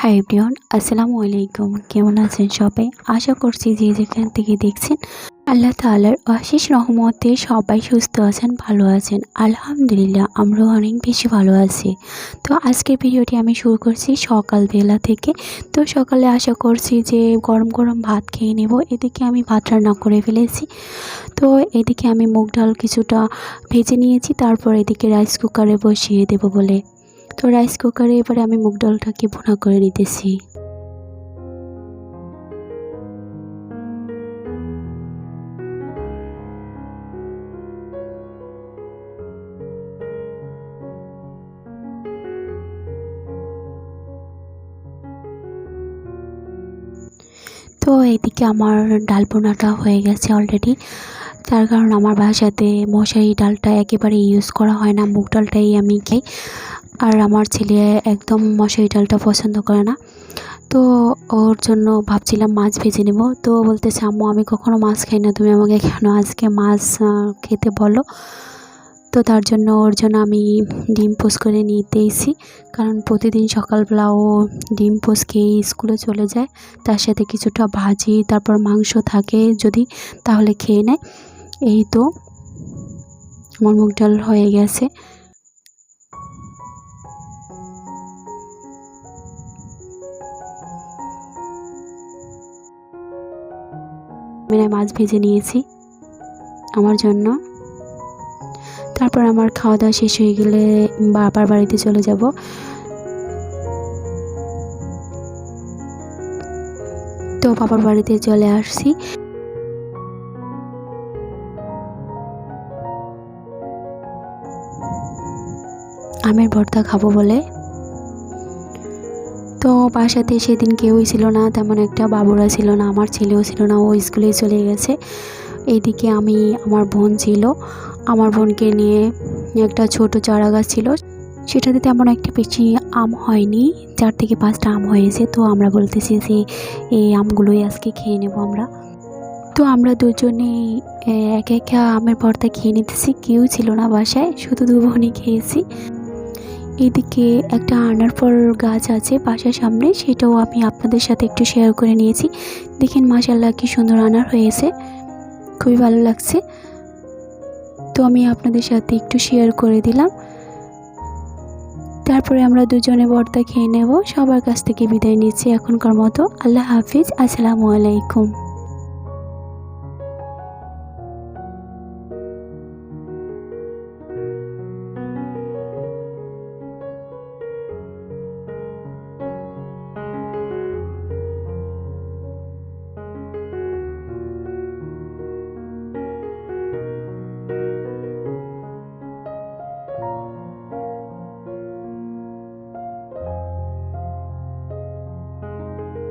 Hi everyone আসসালামু আলাইকুম। কেমন আছেন সবাই? আশা করছি যে যেখান থেকে দেখছেন, আল্লাহ তাআলার অশেষ রহমতে সবাই সুস্থ আছেন, ভালো আছেন। আলহামদুলিল্লাহ, আমরাও অনেক বেশি ভালো আছি। তো আজকের ভিডিওটি আমি শুরু করছি সকালবেলা থেকে। তো সকালে আশা করছি যে গরম গরম ভাত খেয়ে নেব। এদিকে আমি ভাত রান্না করে ফেলেছি। তো এদিকে আমি মুগ ডাল কিছুটা ভেজে নিয়েছি। তারপর এদিকে রাইস কুকারে বসিয়ে দেব বলে তো রাইস কুকারে এবারে আমি মুগ ডালটাকে ভুনা করে নিতেছি। তো এইদিকে আমার ডাল বোনাটা হয়ে গেছে অলরেডি তার কারণ আমার বাসাতে মশারি ডালটা একেবারে ইউজ করা হয় না, মুগ ডালটাই আমি খাই। আর আমার ছেলে একদম মশারি ডালটা পছন্দ করে না। তো ওর জন্য ভাবছিলাম মাছ ভেজে নেব। তো বলতেছে, আম্মু, আমি কখনো মাছ খাই না, তুমি আমাকে কেন আজকে মাছ খেতে বলো? তো তার জন্য ওর জন্য আমি ডিম পোস করে নিতেইছি। কারণ প্রতিদিন সকালবেলা ও ডিম পোস খেয়ে স্কুলে চলে যায়। তার সাথে কিছুটা ভাজি, তারপর মাংস থাকে যদি, তাহলে খেয়ে নেয়। এই তো, আমার মুগ ডাল হয়ে গেছে। আমি মাছ ভেজে নিয়েছি আমার জন্য। তারপর আমার খাওয়া দাওয়া শেষ হয়ে গেলে বাবার বাড়িতে চলে যাব। তো বাবার বাড়িতে চলে আসছি। আমের ভর্তা খাব বলে। তো বাসাতে সেদিন কেউই ছিল না, তেমন একটা বাবুরা ছিল না, আমার ছেলেও ছিল না, ও স্কুলে চলে গেছে। এইদিকে আমি, আমার বোন ছিল, আমার বোনকে নিয়ে একটা ছোট চারা গাছ ছিল। সেটাতে তেমন একটা বেশি আম হয়নি, চার থেকে পাঁচটা আম হয়েছে, তো আমরা বলতেছি যে এই আমগুলোই আজকে খেয়ে নেব আমরা। তো আমরা দুজনেই এক একা আমের ভর্তা খেয়ে নিতেছি, কেউ ছিল না বাসায়, শুধু দু বোনই খেয়েছি। এদিকে একটা আনার ফল গাছ আছে বাসার সামনে, সেটাও আমি আপনাদের সাথে একটু শেয়ার করে নিয়েছি। দেখেন মাসাল্লাহ কি সুন্দর আনার হয়েছে, খুবই ভালো লাগছে। তো আমি আপনাদের সাথে একটু শেয়ার করে দিলাম। তারপরে আমরা দুজনে বর্তা খেয়ে নেব, সবার কাছ থেকে বিদায় নিচ্ছি এখনকার মতো। আল্লাহ হাফিজ, আসসালামু আলাইকুম।